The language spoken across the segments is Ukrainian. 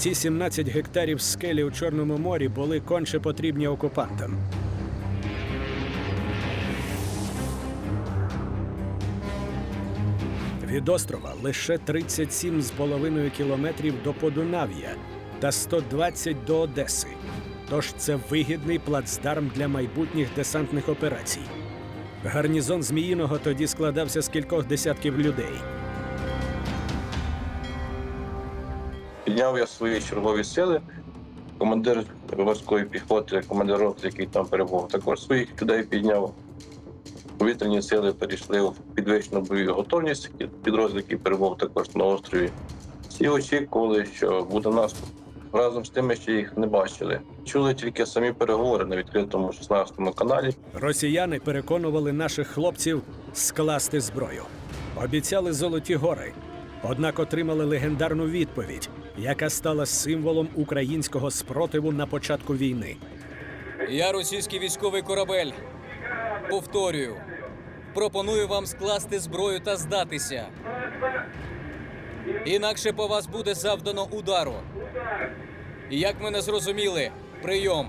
Ці 17 гектарів скелі у Чорному морі були конче потрібні окупантам. Від острова лише 37,5 кілометрів до Подунав'я та 120 до Одеси. Тож це вигідний плацдарм для майбутніх десантних операцій. Гарнізон Зміїного тоді складався з кількох десятків людей. Підняв я свої чергові сили. Командир морської піхоти, командир роти, який там перебув, також своїх людей підняв. Повітряні сили перейшли в підвищену бойову готовність. Підрозділ, який перебув також на острові. Всі очікували, що буде наступ. Разом з тими, що їх не бачили. Чули тільки самі переговори на відкритому 16 каналі. Росіяни переконували наших хлопців скласти зброю. Обіцяли золоті гори, однак отримали легендарну відповідь, яка стала символом українського спротиву на початку війни. Я російський військовий корабель. Повторюю. Пропоную вам скласти зброю та здатися. Інакше по вас буде завдано удару. Як мене зрозуміли, прийом.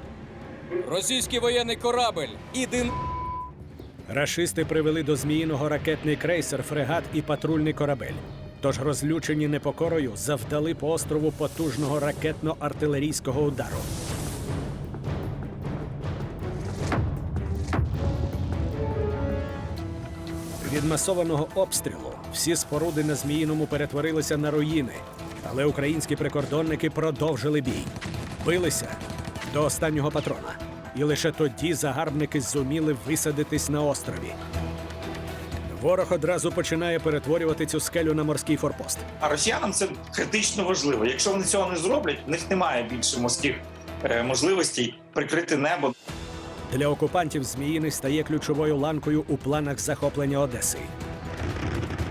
Російський воєнний корабель. Іди Рашисти привели до Зміїного ракетний крейсер, фрегат і патрульний корабель. Тож розлючені непокорою завдали по острову потужного ракетно-артилерійського удару. Від масованого обстрілу всі споруди на Зміїному перетворилися на руїни, але українські прикордонники продовжили бій. Билися до останнього патрона. І лише тоді загарбники зуміли висадитись на острові. Ворог одразу починає перетворювати цю скелю на морський форпост. А росіянам це критично важливо. Якщо вони цього не зроблять, в них немає більше морських е, можливостей прикрити небо. Для окупантів Зміїний стає ключовою ланкою у планах захоплення Одеси.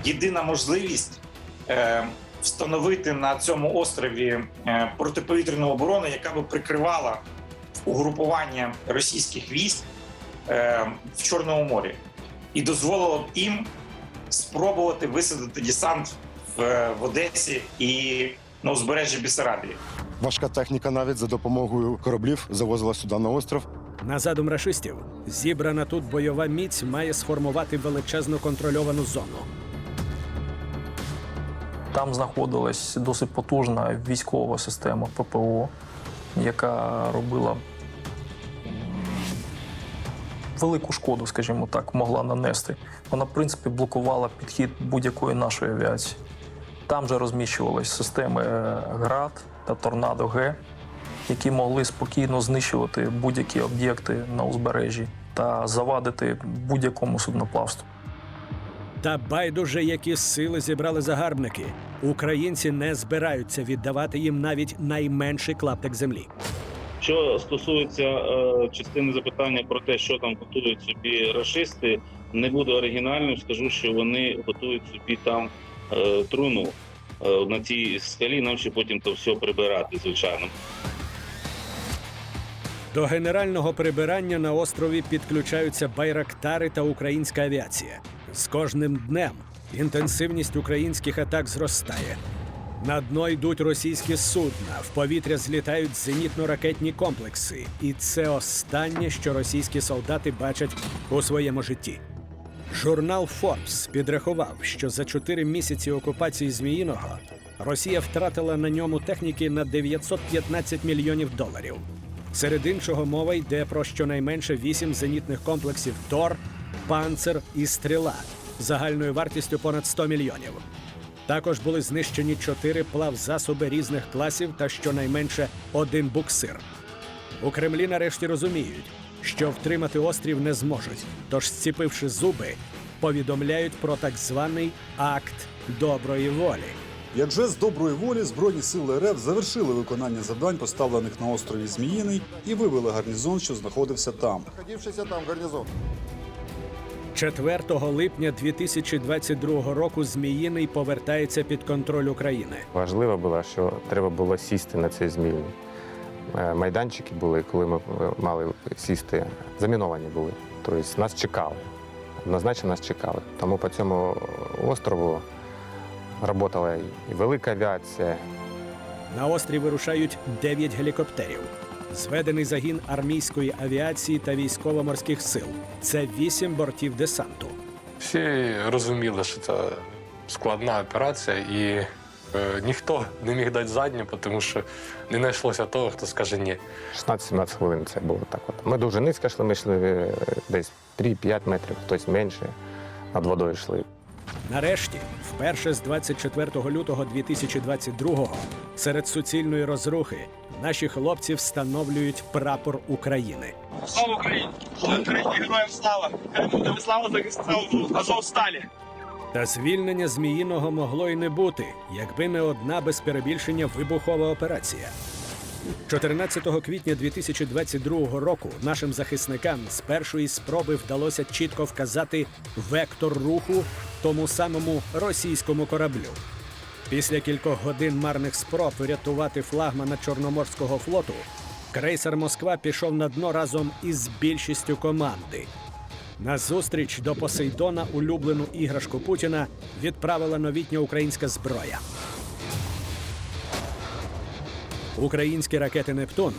Єдина можливість е, встановити на цьому острові е, протиповітряну оборону, яка би прикривала угрупування російських військ е, в Чорному морі, і дозволило б їм спробувати висадити десант в, в Одесі і на узбережжі Бісарабії. Важка техніка навіть за допомогою кораблів завозила сюди на остров. На задум рашистів зібрана тут бойова міць має сформувати величезну контрольовану зону. Там знаходилась досить потужна військова система ППО, яка робила велику шкоду, скажімо так, могла нанести. Вона, в принципі, блокувала підхід будь-якої нашої авіації. Там же розміщувались системи е, ГРАД та Торнадо Г, які могли спокійно знищувати будь-які об'єкти на узбережжі та завадити будь-якому судноплавству. Та байдуже, які сили зібрали загарбники. Українці не збираються віддавати їм навіть найменший клаптик землі. Що стосується е, частини запитання про те, що там готують собі рашисти, не буду оригінальним, скажу, що вони готують собі там е, труну е, на цій скалі. Нам ще потім то все прибирати, звичайно. До генерального прибирання на острові підключаються байрактари та українська авіація. З кожним днем інтенсивність українських атак зростає. На дно йдуть російські судна, в повітря злітають зенітно-ракетні комплекси, і це останнє, що російські солдати бачать у своєму житті. Журнал Forbes підрахував, що за чотири місяці окупації Зміїного Росія втратила на ньому техніки на 915 мільйонів доларів. Серед іншого мова йде про щонайменше вісім зенітних комплексів Тор, Панцер і Стріла загальною вартістю понад 100 мільйонів. Також були знищені чотири плавзасоби різних класів та щонайменше один буксир. У Кремлі нарешті розуміють, що втримати острів не зможуть, тож, зціпивши зуби, повідомляють про так званий акт доброї волі. Як же з доброї волі Збройні сили РФ завершили виконання завдань, поставлених на острові Зміїний, і вивели гарнізон, що знаходився там. Находившийся там гарнізон. 4 липня 2022 року Зміїний повертається під контроль України. Важливо було, що треба було сісти на цей зміїний. Е, Майданчики були, коли ми е, мали сісти, заміновані були. Тобто нас чекали. Однозначно нас чекали. Тому по цьому острову працювала і велика авіація, На острів вирушають 9 гелікоптерів. Зведений загін армійської авіації та військово-морських сил. Це 8 бортів десанту. Всі розуміли, що це складна операція, і е, ніхто не міг дати задню, тому що не знайшлося того, хто скаже ні. 16-17 хвилин це було так. От. Ми дуже низько йшли, ми йшли е, десь 3-5 метрів, хтось менше, над водою йшли. Нарешті, вперше з 24 лютого 2022-го, серед суцільної розрухи наші хлопці встановлюють прапор України. Слава Україні! Україні! Героям слава! Слава захисникам Азовсталі! Та звільнення Зміїного могло й не бути, якби не одна без перебільшення вибухова операція. 14 квітня 2022 року нашим захисникам з першої спроби вдалося чітко вказати вектор руху тому самому російському кораблю. Після кількох годин марних спроб врятувати флагмана Чорноморського флоту, крейсер Москва пішов на дно разом із більшістю команди. На зустріч до Посейдона улюблену іграшку Путіна відправила новітня українська зброя. Українські ракети Нептун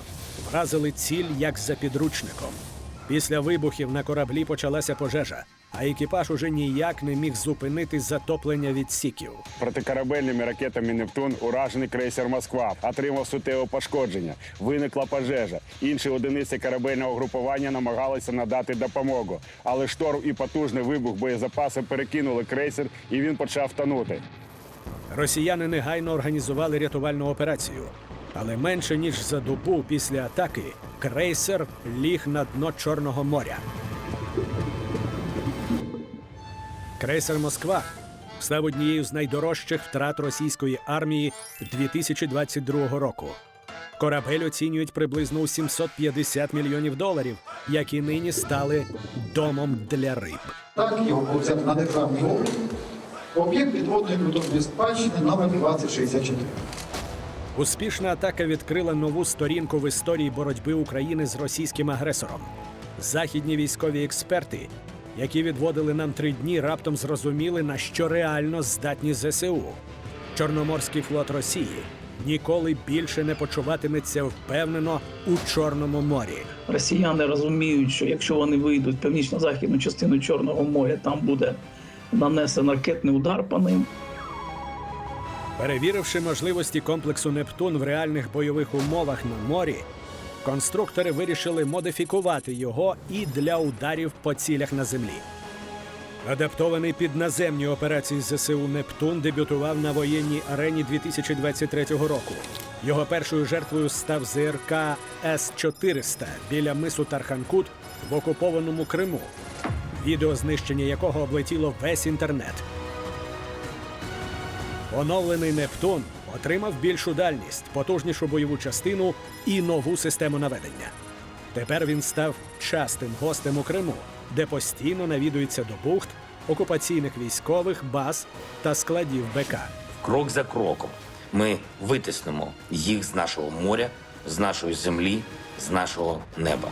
вразили ціль як за підручником. Після вибухів на кораблі почалася пожежа, а екіпаж уже ніяк не міг зупинити затоплення відсіків. Протикорабельними ракетами Нептун уражений крейсер Москва отримав суттєве пошкодження. Виникла пожежа. Інші одиниці корабельного групування намагалися надати допомогу, але шторм і потужний вибух боєзапаси перекинули крейсер, і він почав тонути. Росіяни негайно організували рятувальну операцію. Але менше ніж за добу після атаки крейсер ліг на дно Чорного моря. Крейсер Москва став однією з найдорожчих втрат російської армії 2022 року. Корабель оцінюють приблизно у 750 мільйонів доларів, які нині стали домом для риб. Так, його взято на державний облік. Об'єкт підводної культурної спадщини номер 2064. Успішна атака відкрила нову сторінку в історії боротьби України з російським агресором. Західні військові експерти, які відводили нам три дні, раптом зрозуміли, на що реально здатні ЗСУ. Чорноморський флот Росії ніколи більше не почуватиметься впевнено у Чорному морі. Росіяни розуміють, що якщо вони вийдуть в північно-західну частину Чорного моря, там буде нанесено ракетний удар по ним. Перевіривши можливості комплексу Нептун в реальних бойових умовах на морі, конструктори вирішили модифікувати його і для ударів по цілях на землі. Адаптований під наземні операції ЗСУ Нептун дебютував на воєнній арені 2023 року. Його першою жертвою став ЗРК С-400 біля мису Тарханкут в окупованому Криму. Відео знищення якого облетіло весь інтернет. Оновлений Нептун отримав більшу дальність, потужнішу бойову частину і нову систему наведення. Тепер він став частим гостем у Криму, де постійно навідується до бухт, окупаційних військових баз та складів БК. Крок за кроком ми витиснемо їх з нашого моря, з нашої землі, з нашого неба.